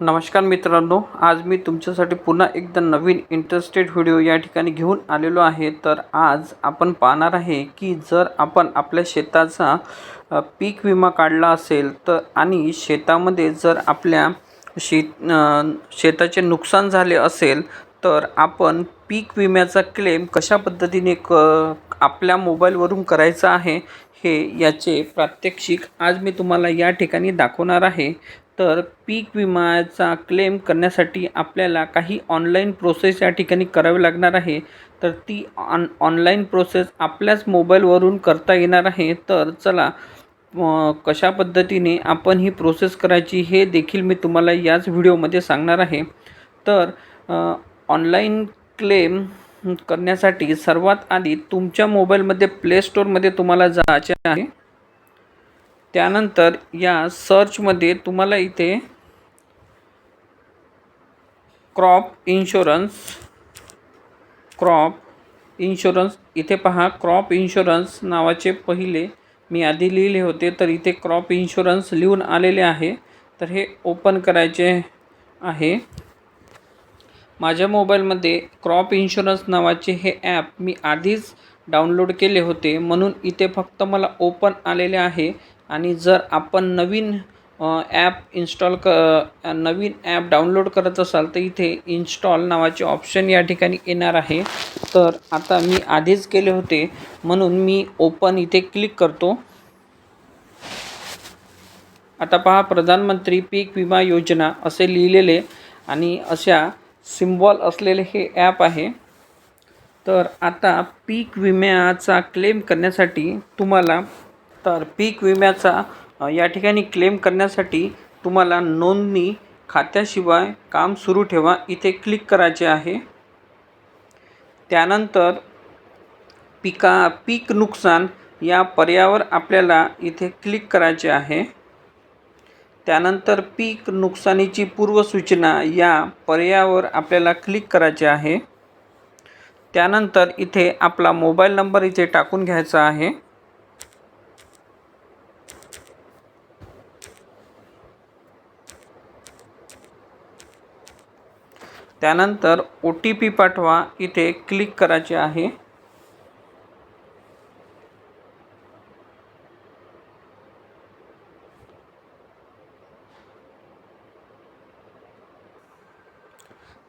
नमस्कार मित्रांनो आज मी तुमच्यासाठी पुन्हा एकदा नवीन इंटरेस्टेड व्हिडिओ या ठिकाणी घेऊन आलेलो आहे. तर आज आपण पाहणार आहे की जर आपण आपल्या शेताचा पीक विमा काढला असेल तर आणि शेतामध्ये जर आपल्या शेत शेताचे नुकसान झाले असेल तर आपण पीक विम्याचा क्लेम कशा पद्धतीने क आपल्या मोबाईलवरून करायचा आहे हे याचे प्रात्यक्षिक आज मी तुम्हाला या ठिकाणी दाखवणार आहे. तर पीक विम्याचा क्लेम करण्यासाठी आपल्याला काही ऑनलाईन प्रोसेस या ठिकाणी करावी लागणार आहे. तर ती ऑन ऑनलाईन प्रोसेस आपल्याच मोबाईलवरून करता येणार आहे. तर चला कशा पद्धतीने आपण ही प्रोसेस करायची हे देखील मी तुम्हाला याच व्हिडिओमध्ये सांगणार आहे. तर ऑनलाईन क्लेम करण्यासाठी सर्वात आधी तुमच्या मोबाईलमध्ये प्ले स्टोअरमध्ये तुम्हाला जायचे आहे. त्यानंतर या सर्चमध्ये तुम्हाला इथे क्रॉप इन्शुरन्स क्रॉप इन्शुरन्स इथे पहा क्रॉप इन्शुरन्स नावाचे पहिले मी आधी लिहिले होते तर इथे क्रॉप इन्शुरन्स लिहून आलेले आहे. तर हे ओपन करायचे आहे. माझ्या मोबाईलमध्ये क्रॉप इन्शुरन्स नावाचे हे ॲप मी आधीच डाउनलोड केले होते म्हणून इथे फक्त मला ओपन आलेले आहे. आणि जर आपण नवीन ॲप इन्स्टॉल क नवीन ॲप डाउनलोड करत असाल तर इथे इन्स्टॉल नावाचे ऑप्शन या ठिकाणी येणार आहे. तर आता मी आधीच केले होते म्हणून मी ओपन इथे क्लिक करतो. आता पहा प्रधानमंत्री पीक विमा योजना असे लिहिलेले आणि अशा सिम्बॉल असलेले हे ॲप आहे. तर आता पीक विम्याचा क्लेम करण्यासाठी तुम्हाला तर पीक विम्याचा या ठिकाणी क्लेम करण्यासाठी तुम्हाला नोंदणी खात्याशिवाय काम सुरू ठेवा इथे क्लिक करायचे आहे. त्यानंतर पिका पीक नुकसान या पर्यावर आपल्याला इथे क्लिक करायचे आहे. त्यानंतर पीक नुकसानीची पूर्वसूचना या पर्यायावर आपल्याला क्लिक करायचे आहे. त्यानंतर इथे आपला मोबाईल नंबर इथे टाकून घ्यायचा आहे. त्यानंतर ओ टी पी पाठवा. इथे क्लिक करायचे आहे.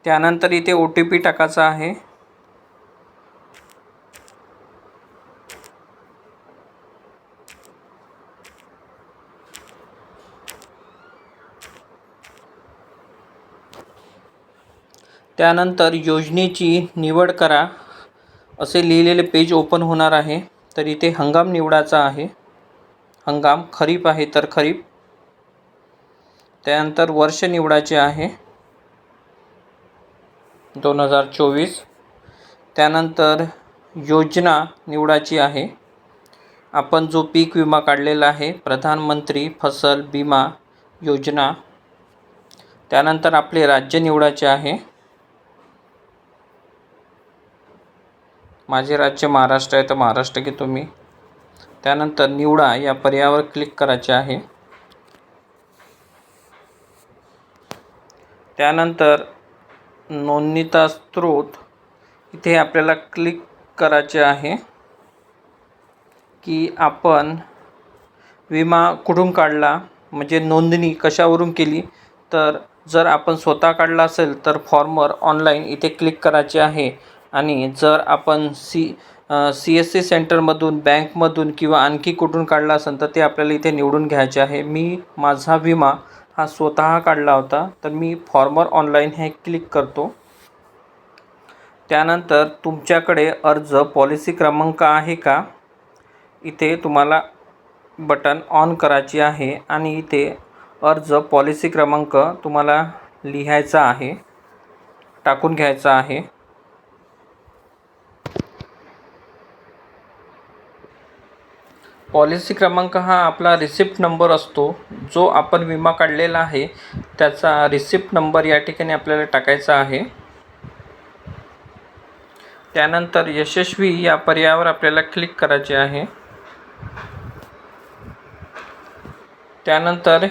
त्यानंतर इथे ओ टी पी टाकायचा आहे. त्यानंतर योजनेची निवड करा. असे लिहिलेले पेज ओपन होणार आहे. तर इथे हंगाम निवडायचा आहे. हंगाम खरीप आहे तर खरीप. त्यानंतर वर्ष निवडायचे आहे. दोन हजार चोवीस. त्यानंतर योजना निवडायची आहे. आपण जो पीक विमा काढलेला आहे प्रधानमंत्री फसल विमा योजना. त्यानंतर आपले राज्य निवडायचे आहे. माझे राज्य महाराष्ट्र आहे तर महाराष्ट्र घेतो मी. त्यानंतर निवडा या पर्यायावर क्लिक करायचे आहे. त्यानंतर नोंदणीचा स्रोत इथे आपल्याला क्लिक करायचे आहे की आपण विमा कुठून काढला म्हणजे नोंदणी कशावरून केली तर जर आपण स्वतः काढला असेल तर फॉर्मर ऑनलाईन इथे क्लिक करायचे आहे. आणि जर आपण सी सी एस सी सेंटरमधून बँकमधून किंवा आणखी कुठून काढला असेल तर ते आपल्याला इथे निवडून घ्यायचे आहे. मी माझा विमा हा स्वतः काढला होता. तर मी फॉर्मर ऑनलाईन हे क्लिक करतो. त्यानंतर तुमच्याकडे अर्ज पॉलिसी क्रमांक आहे का? इथे तुम्हाला बटन ऑन करायची आहे आणि इथे अर्ज पॉलिसी क्रमांक तुम्हाला लिहायचा आहे टाकून घ्यायचा आहे. पॉलिसी क्रमांक हा आपला रिसिप्ट नंबर असतो. जो आपण विमा काढलेला आहे त्याचा रिसिप्ट नंबर या ठिकाणी आपल्याला टाकायचा आहे. त्यानंतर यशस्वी या पर्यायावर आपल्याला क्लिक करायचे आहे. त्यानंतर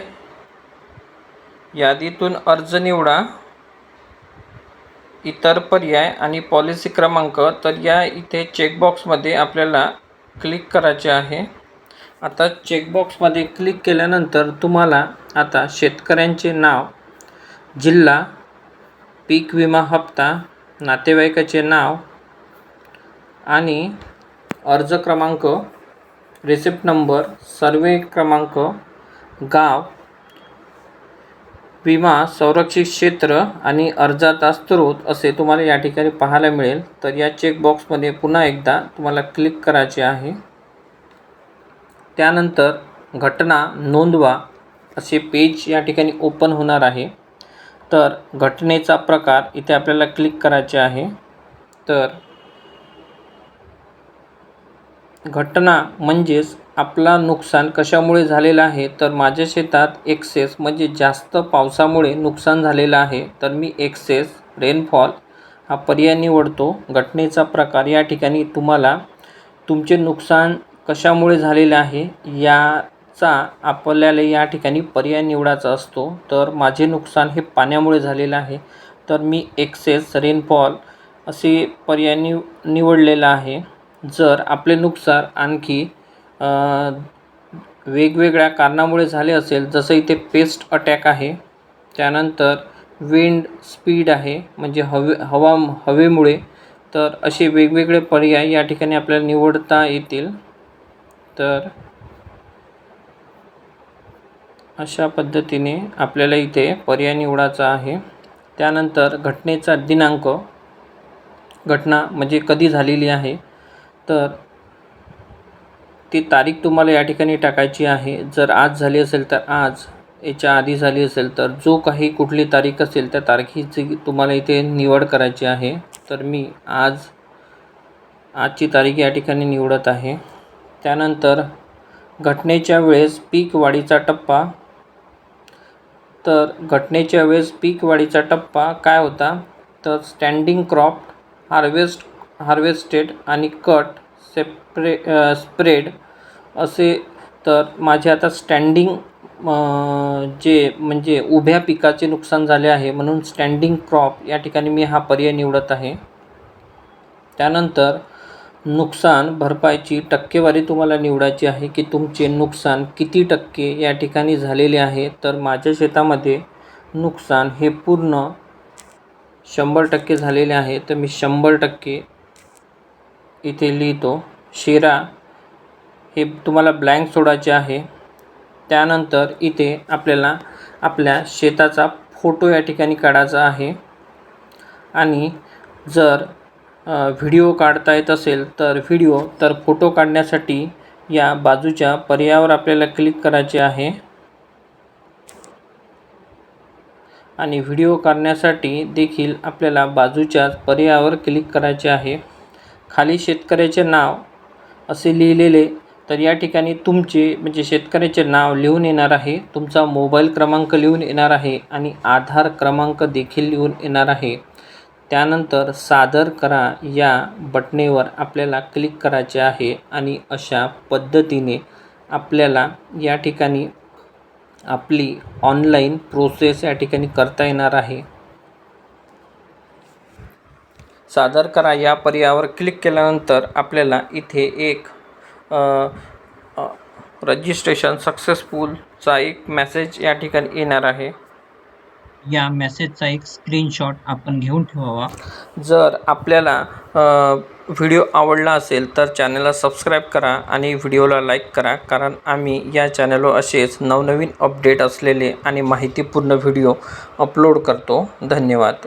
यादीतून अर्ज निवडा. इतर पर्याय आणि पॉलिसी क्रमांक तर या इथे चेकबॉक्समध्ये आपल्याला क्लिक करायचे आहे. आता चेकबॉक्समध्ये क्लिक केल्यानंतर तुम्हाला आता शेतकऱ्यांचे नाव जिल्हा पीक विमा हप्ता नातेवाईकाचे नाव आणि अर्ज क्रमांक रिसिप्ट नंबर सर्वे क्रमांक गाव विमा संरक्षित क्षेत्र आणि अर्जाचा स्रोत असे तुम्हाला या ठिकाणी पाहायला मिळेल. तर या चेकबॉक्समध्ये पुन्हा एकदा तुम्हाला क्लिक करायचे आहे. त्यानंतर घटना नोंदवा असे पेज या ठिकाणी ओपन होणार आहे. तर घटनेचा प्रकार इथे आपल्याला क्लिक करायचे आहे. तर घटना म्हणजेच आपला नुकसान कशामुळे झालेलं आहे? तर माझ्या शेतात एक्सेस म्हणजे जास्त पावसामुळे नुकसान झालेलं आहे. तर मी एक्सेस रेनफॉल हा पर्याय निवडतो. घटनेचा प्रकार या ठिकाणी तुम्हाला तुमचे नुकसान कशामुळे झालेले आहे याचा आपल्याला या ठिकाणी पर्याय निवडायचा असतो. तर माझे नुकसान हे पाण्यामुळे झालेलं आहे. तर मी एक्सेस रेनफॉल असे पर्याय निव निवडलेला आहे. जर आपले नुकसान आणखी वेगवेगळ्या कारणामुळे झाले असेल जसं इथे पेस्ट अटॅक आहे त्यानंतर विंड स्पीड आहे म्हणजे हवे हवा हवेमुळे तर असे वेगवेगळे पर्याय या ठिकाणी आपल्याला निवडता येतील. तर अशा पद्धतीने आपल्याला इथे पर्याय निवडायचा आहे. त्यानंतर घटनेचा दिनांक घटना म्हणजे कधी झालेली आहे तर ती तारीख तुम्हाला या ठिकाणी टाकायची आहे. जर आज झाली असेल तर आज याच्या आधी झाली असेल तर जो काही कुठली तारीख असेल त्या तारखेची तुम्हाला इथे निवड करायची आहे. तर मी आज आजची तारीख या ठिकाणी निवडत आहे. त्यानंतर घटनेच्या वेळेस पीक वाढीचा टप्पा. तर घटनेच्या वेळेस पीक वाढीचा टप्पा काय होता? तर स्टँडिंग क्रॉप हार्वेस्ट हार्वेस्टेड आणि कट सेप्रे स्प्रेड असे. तर माझे आता स्टँडिंग जे म्हणजे उभ्या पिकाचे नुकसान झाले आहे म्हणून स्टँडिंग क्रॉप या ठिकाणी मी हा पर्याय निवडत आहे. त्यानंतर नुकसान भरपाईची टक्केवारी तुम्हाला निवडायची आहे की तुमचे नुकसान किती टक्के या ठिकाणी झालेले आहे तर माझ्या शेतामध्ये नुकसान हे पूर्ण शंभर टक्के झालेले आहे. तर मी शंभर टक्के इथे लिहितो. शेरा हे तुम्हाला ब्लँक सोडायचे आहे. त्यानंतर इथे आपल्याला आपल्या शेताचा फोटो या ठिकाणी काढायचा आहे. आणि जर व्हिडिओ काढता येत असेल तर व्हिडिओ तर फोटो काढण्यासाठी या बाजूच्या पर्यायावर आपल्याला क्लिक करायचे आहे. आणि व्हिडिओ काढण्यासाठी देखील आपल्याला बाजूच्या पर्यायावर क्लिक करायचे आहे. खाली शेतकऱ्याचे नाव असे लिहिलेले तर या ठिकाणी तुमचे म्हणजे शेतकऱ्याचे नाव लिहून येणार आहे. तुमचा मोबाईल क्रमांक लिहून येणार आहे आणि आधार क्रमांक देखील लिहून येणार आहे. त्यानंतर सादर करा या बटनेवर आपल्याला क्लिक करायचे आहे आणि अशा पद्धतीने आपल्याला या ठिकाणी आपली ऑनलाईन प्रोसेस या ठिकाणी करता येणार आहे. सादर करा या पर्यायावर क्लिक केल्यानंतर आपल्याला इथे एक रजिस्ट्रेशन सक्सेसफुलचा एक मॅसेज या ठिकाणी येणार आहे. या मेसेजचा एक स्क्रीनशॉट आपण घेऊन ठेवावा. जर आपल्याला व्हिडिओ आवडला असेल तर चॅनलला सबस्क्राईब करा आणि व्हिडिओला लाईक करा. कारण आम्ही या चॅनलवर असेच नवनवीन अपडेट असलेले आणि माहितीपूर्ण व्हिडिओ अपलोड करतो. धन्यवाद.